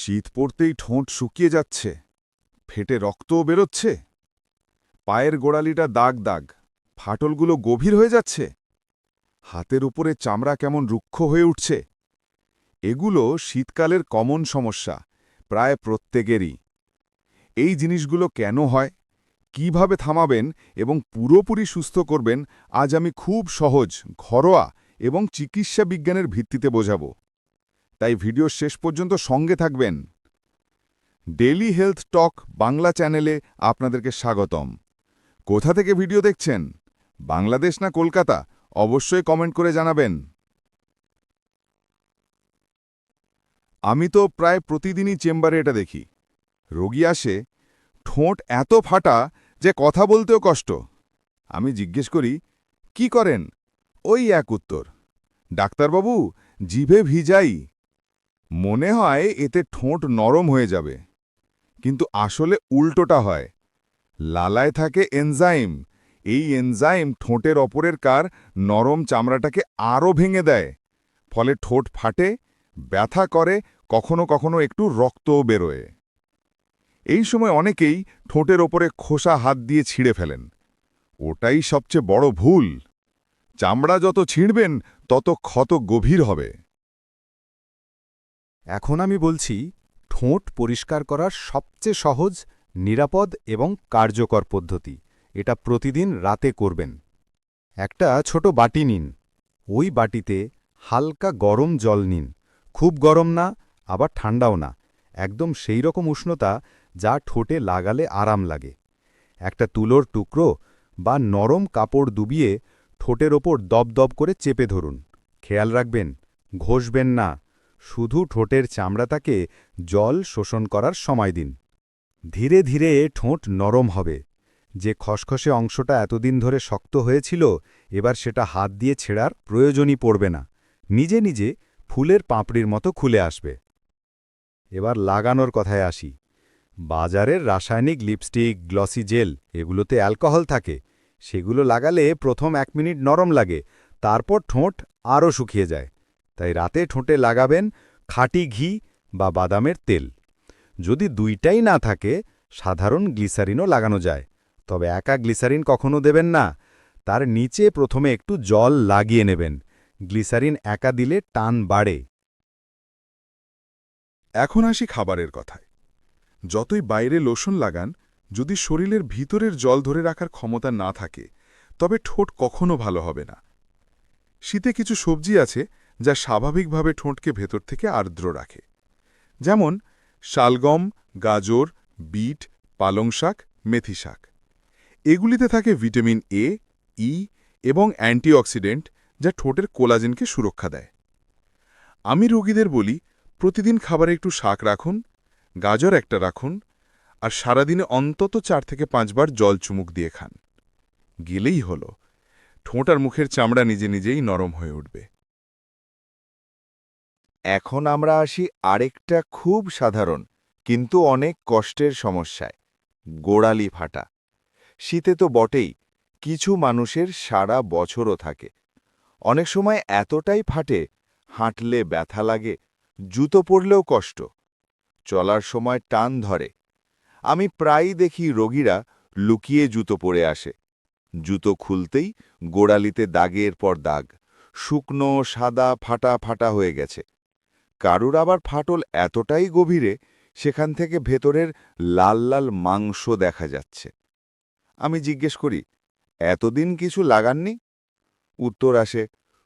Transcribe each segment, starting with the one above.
শীত পড়তেই ঠোঁট শুকিয়ে যাচ্ছে। ফেটে রক্তও বেরোচ্ছে। পায়ের গোড়ালিটা দাগ দাগ। ফাটলগুলো গভীর হয়ে যাচ্ছে। হাতের উপরে চামড়া কেমন রুক্ষ হয়ে উঠছে। এগুলো শীতকালের কমন সমস্যা, প্রায় প্রত্যেকেরই। এই জিনিসগুলো কেন হয়? কীভাবে থামাবেন এবং পুরোপুরি সুস্থ করবেন, আজ আমি খুব সহজ, ঘরোয়া এবং চিকিৎসা বিজ্ঞানের ভিত্তিতে বোঝাবো। তাই ভিডিও শেষ পর্যন্ত সঙ্গে থাকবেন। ডেলি হেলথ টক বাংলা চ্যানেলে আপনাদেরকে স্বাগতম। কোথা থেকে ভিডিও দেখছেন? বাংলাদেশ না কলকাতা? অবশ্যই কমেন্ট করে জানাবেন। আমি তো প্রায় প্রতিদিনই চেম্বারে এটা দেখি। রোগী আসে, ঠোঁট এত ফাটা যে কথা বলতেও কষ্ট। আমি জিজ্ঞেস করি, কি করেন? ওই এক উত্তর, ডাক্তারবাবু, জিভে ভিজাই। মনে হয় এতে ঠোঁট নরম হয়ে যাবে। কিন্তু আসলে উল্টোটা হয়। লালায় থাকে এনজাইম। এই এনজাইম ঠোঁটের অপরের কার নরম চামড়াটাকে আরও ভেঙে দেয়। ফলে ঠোঁট ফাটে, ব্যথা করে, কখনো কখনো একটু রক্তও বেরোয়। এই সময় অনেকেই ঠোঁটের ওপরে খোসা হাত দিয়ে ছিঁড়ে ফেলেন। ওটাই সবচেয়ে বড় ভুল। চামড়া যত ছিঁড়বেন, তত ক্ষত গভীর হবে। এখন আমি বলছি, ঠোঁট পরিষ্কার করার সবচেয়ে সহজ, নিরাপদ এবং কার্যকর পদ্ধতি। এটা প্রতিদিন রাতে করবেন। একটা ছোট বাটি নিন। ওই বাটিতে হালকা গরম জল নিন। খুব গরম না, আবার ঠান্ডাও না। একদম সেই রকম উষ্ণতা যা ঠোঁটে লাগালে আরাম লাগে। একটা তুলোর টুকরো বা নরম কাপড় ডুবিয়ে ঠোঁটের ওপর দপদপ করে চেপে ধরুন। খেয়াল রাখবেন, ঘষবেন না। শুধু ঠোঁটের চামড়াটাকে জল শোষণ করার সময় দিন। ধীরে ধীরে ঠোঁট নরম হবে। যে খসখসে অংশটা এতদিন ধরে শক্ত হয়েছিল, এবার সেটা হাত দিয়ে ছেঁড়ার প্রয়োজনই পড়বে না। নিজে নিজে ফুলের পাপড়ির মতো খুলে আসবে। এবার লাগানোর কথায় আসি। বাজারের রাসায়নিক লিপস্টিক, গ্লসি জেল, এগুলোতে অ্যালকোহল থাকে। সেগুলো লাগালে প্রথম এক মিনিট নরম লাগে, তারপর ঠোঁট আরও শুকিয়ে যায়। তাই রাতে ঠোঁটে লাগাবেন খাঁটি ঘি বা বাদামের তেল। যদি দুইটাই না থাকে, সাধারণ গ্লিসারিনও লাগানো যায়। তবে একা গ্লিসারিন কখনো দেবেন না। তার নিচে প্রথমে একটু জল লাগিয়ে নেবেন। গ্লিসারিন একা দিলে টান বাড়ে। এখন আসি খাবারের কথায়। যতই বাইরে লোশন লাগান, যদি শরীরের ভিতরের জল ধরে রাখার ক্ষমতা না থাকে, তবে ঠোঁট কখনো ভালো হবে না। শীতে কিছু সবজি আছে যা স্বাভাবিকভাবে ঠোঁটকে ভেতর থেকে আর্দ্র রাখে। যেমন শালগম, গাজর, বিট, পালং শাক, মেথি শাক। এগুলিতে থাকে ভিটামিন এ ই এবং অ্যান্টিঅক্সিডেন্ট যা ঠোঁটের কোলাজেনকে সুরক্ষা দেয়। আমি রোগীদের বলি, প্রতিদিন খাবারে একটু শাক রাখুন, গাজর একটা রাখুন আর সারাদিনে অন্তত চার থেকে পাঁচবার জল চুমুক দিয়ে খান। গেলেই হল। ঠোঁট আর মুখের চামড়া নিজে নিজেই নরম হয়ে উঠবে। এখন আমরা আসি আরেকটা খুব সাধারণ, কিন্তু অনেক কষ্টের সমস্যায়, গোড়ালি ফাটা শীতে তো বটেই, কিছু মানুষের সারা বছরও থাকে। অনেক সময় এতটাই ফাটে, হাঁটলে ব্যথা লাগে, জুতো পরলেও কষ্ট, চলার সময় টান ধরে। আমি প্রায়ই দেখি রোগীরা লুকিয়ে জুতো পরে আসে। জুতো খুলতেই গোড়ালিতে দাগের পর দাগ, শুকনো সাদা ফাটা ফাটা হয়ে গেছে। কারুর আবার ফাটল এতটাই গভীরে, সেখান থেকে ভেতরের লাল লাল মাংস দেখা যাচ্ছে। আমি জিজ্ঞেস করি, এতদিন কিছু লাগাননি? উত্তর আসে,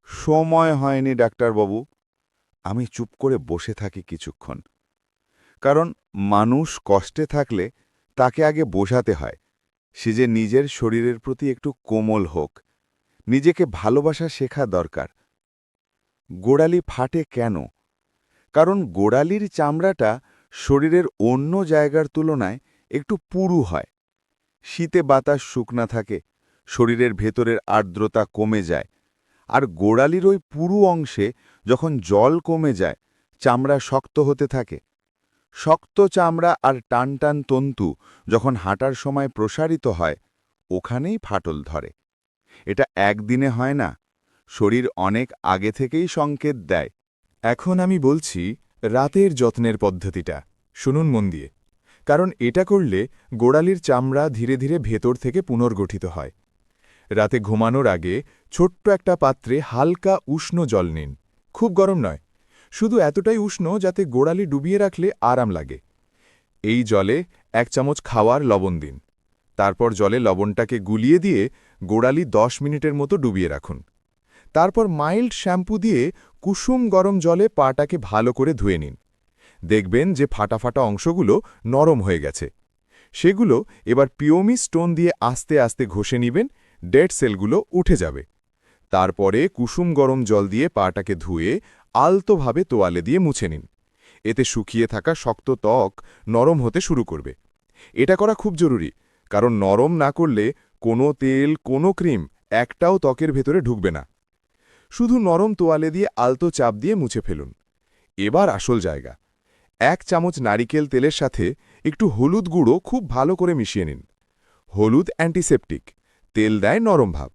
সময় হয়নি ডাক্তারবাবু আমি চুপ করে বসে থাকি কিছুক্ষণ। কারণ মানুষ কষ্টে থাকলে তাকে আগে বোঝাতে হয়, সে যে নিজের শরীরের প্রতি একটু কোমল হোক, নিজেকে ভালোবাসা শেখা দরকার। গোড়ালি ফাটে কেন? কারণ গোড়ালির চামড়াটা শরীরের অন্য জায়গার তুলনায় একটু পুরু হয়। শীতে বাতাস শুকনা থাকে, শরীরের ভেতরের আর্দ্রতা কমে যায়, আর গোড়ালির ওই পুরু অংশে যখন জল কমে যায়, চামড়া শক্ত হতে থাকে। শক্ত চামড়া আর টান টান তন্তু যখন হাঁটার সময় প্রসারিত হয়, ওখানেই ফাটল ধরে। এটা একদিনে হয় না, শরীর অনেক আগে থেকেই সংকেত দেয়। এখন আমি বলছি, রাতের যত্নের পদ্ধতিটা। শুনুন মন দিয়ে। কারণ এটা করলে গোড়ালির চামড়া ধীরে ধীরে ভেতর থেকে পুনর্গঠিত হয়। রাতে ঘুমানোর আগে ছোট্ট একটা পাত্রে হালকা উষ্ণ জল নিন। খুব গরম নয়। শুধু এতটাই উষ্ণ যাতে গোড়ালি ডুবিয়ে রাখলে আরাম লাগে। এই জলে এক চামচ খাওয়ার লবণ দিন। তারপর জলে লবণটাকে গুলিয়ে দিয়ে গোড়ালি দশ মিনিটের মতো ডুবিয়ে রাখুন। তারপর মাইল্ড শ্যাম্পু দিয়ে কুসুম গরম জলে পাটাকে ভালো করে ধুয়ে নিন। দেখবেন যে ফাটা ফাটা অংশগুলো নরম হয়ে গেছে। সেগুলো এবার পিওমি স্টোন দিয়ে আস্তে আস্তে ঘষে নিবেন, ডেড সেলগুলো উঠে যাবে। তারপরে কুসুম গরম জল দিয়ে পাটাকে ধুয়ে আলতোভাবে তোয়ালে দিয়ে মুছে নিন। এতে শুকিয়ে থাকা শক্ত ত্বক নরম হতে শুরু করবে। এটা করা খুব জরুরি, কারণ নরম না করলে কোনো তেল, কোনো ক্রিম একটাও ত্বকের ভেতরে ঢুকবে না। শুধু নরম তোয়ালে দিয়ে আলতো চাপ দিয়ে মুছে ফেলুন। এবার আসল জায়গা। এক চামচ নারিকেল তেলের সাথে একটু হলুদ গুঁড়ো খুব ভালো করে মিশিয়ে নিন। হলুদ অ্যান্টিসেপটিক, তেল দেয় নরম ভাব।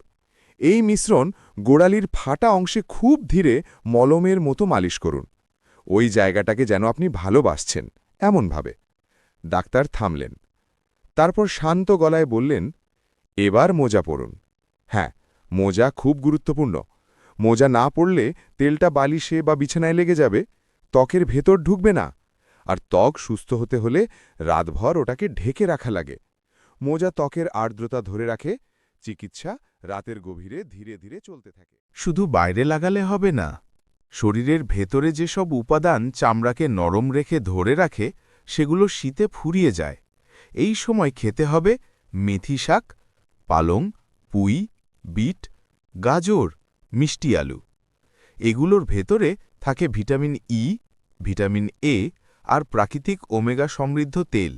এই মিশ্রণ গোড়ালির ফাটা অংশে খুব ধীরে মলমের মতো মালিশ করুন। ওই জায়গাটাকে যেন আপনি ভালোবাসছেন এমনভাবে। ডাক্তার থামলেন। তারপর শান্ত গলায় বললেন, এবার মোজা পরুন। হ্যাঁ মোজা খুব গুরুত্বপূর্ণ। মোজা না পড়লে তেলটা বালিশে বা বিছানায় লেগে যাবে, ত্বকের ভেতর ঢুকবে না। আর ত্বক সুস্থ হতে হলে রাতভর ওটাকে ঢেকে রাখা লাগে। মোজা ত্বকের আর্দ্রতা ধরে রাখে, চিকিৎসা রাতের গভীরে ধীরে ধীরে চলতে থাকে। শুধু বাইরে লাগালে হবে না, শরীরের ভেতরে যেসব উপাদান চামড়াকে নরম রেখে ধরে রাখে, সেগুলো শীতে ফুরিয়ে যায়। এই সময় খেতে হবে মেথি শাক, পালং, পুই, বিট, গাজর। মিষ্টি আলু। এগুলোর ভেতরে থাকে ভিটামিন ই ভিটামিন এ আর প্রাকৃতিক ওমেগা সমৃদ্ধ তেল।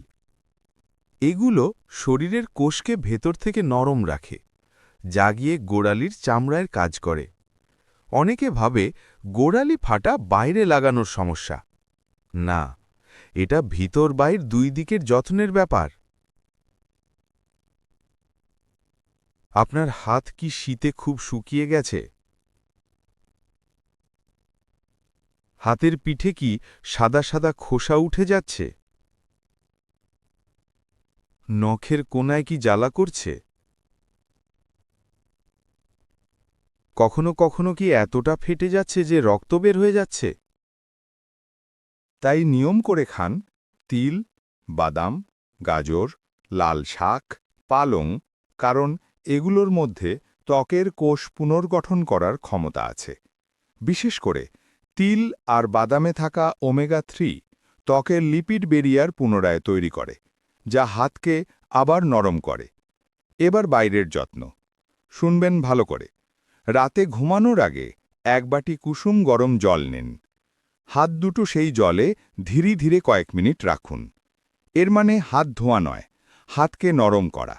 এগুলো শরীরের কোষকে ভেতর থেকে নরম রাখে জাগিয়ে গোড়ালির চামড়ায় কাজ করে। অনেকে ভাবে গোড়ালি ফাটা বাইরে লাগানোর সমস্যা। না, এটা ভিতর বাইর দুই দিকের যত্নের ব্যাপার। আপনার হাত কি শীতে খুব শুকিয়ে গেছে? হাতের পিঠে কি সাদা সাদা খোসা উঠে যাচ্ছে? নখের কোনায় কি জ্বালা করছে? কখনো কখনো কি এতটা ফেটে যাচ্ছে যে রক্ত বের হয়ে যাচ্ছে? তাই নিয়ম করে খান, তিল, বাদাম, গাজর, লাল শাক, পালং, কারণ এগুলোর মধ্যে ত্বকের কোষ পুনর্গঠন করার ক্ষমতা আছে। বিশেষ করে তিল আর বাদামে থাকা ওমেগা থ্রি ত্বকের লিপিড বেরিয়ার পুনরায় তৈরি করে, যা হাতকে আবার নরম করে। এবার বাইরের যত্ন। শুনবেন ভালো করে। রাতে ঘুমানোর আগে এক বাটি কুসুম গরম জল নিন। হাত দুটো সেই জলে ধীরে ধীরে কয়েক মিনিট রাখুন। এর মানে হাত ধোয়া নয়, হাতকে নরম করা।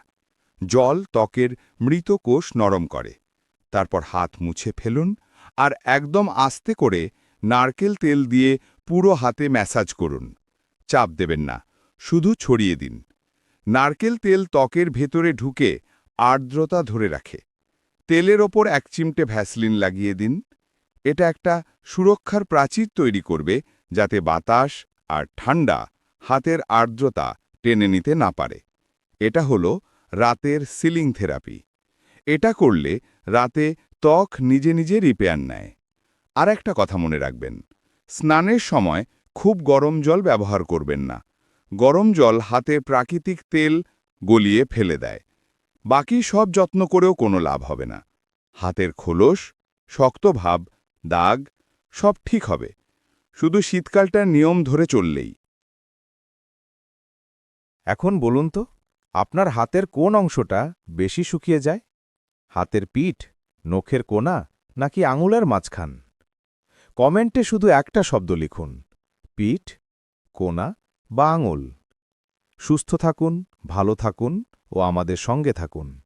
জল ত্বকের মৃত কোষ নরম করে। তারপর হাত মুছে ফেলুন আর একদম আস্তে করে নারকেল তেল দিয়ে পুরো হাতে ম্যাসাজ করুন। চাপ দেবেন না, শুধু ছড়িয়ে দিন। নারকেল তেল ত্বকের ভেতরে ঢুকে আর্দ্রতা ধরে রাখে। তেলের ওপর এক চিমটে ভ্যাসলিন লাগিয়ে দিন। এটা একটা সুরক্ষার প্রাচীর তৈরি করবে যাতে বাতাস আর ঠান্ডা হাতের আর্দ্রতা টেনে নিতে না পারে। এটা হলো রাতের সিলিং থেরাপি। এটা করলে রাতে ত্বক নিজে নিজে রিপেয়ার নেয়। আর একটা কথা মনে রাখবেন। স্নানের সময় খুব গরম জল ব্যবহার করবেন না। গরম জল হাতে প্রাকৃতিক তেল গলিয়ে ফেলে দেয়। বাকি সব যত্ন করেও কোনো লাভ হবে না। হাতের খোলস, শক্ত ভাব, দাগ, সব ঠিক হবে। শুধু শীতকালটার নিয়ম ধরে চললেই। এখন বলুন তো, আপনার হাতের কোন অংশটা বেশি শুকিয়ে যায়? হাতের পিঠ, নখের কোনা নাকি আঙুলের মাঝখান? কমেন্টে শুধু একটা শব্দ লিখুন। পিঠ, কোনা বা আঙুল। সুস্থ থাকুন, ভালো থাকুন ও আমাদের সঙ্গে থাকুন।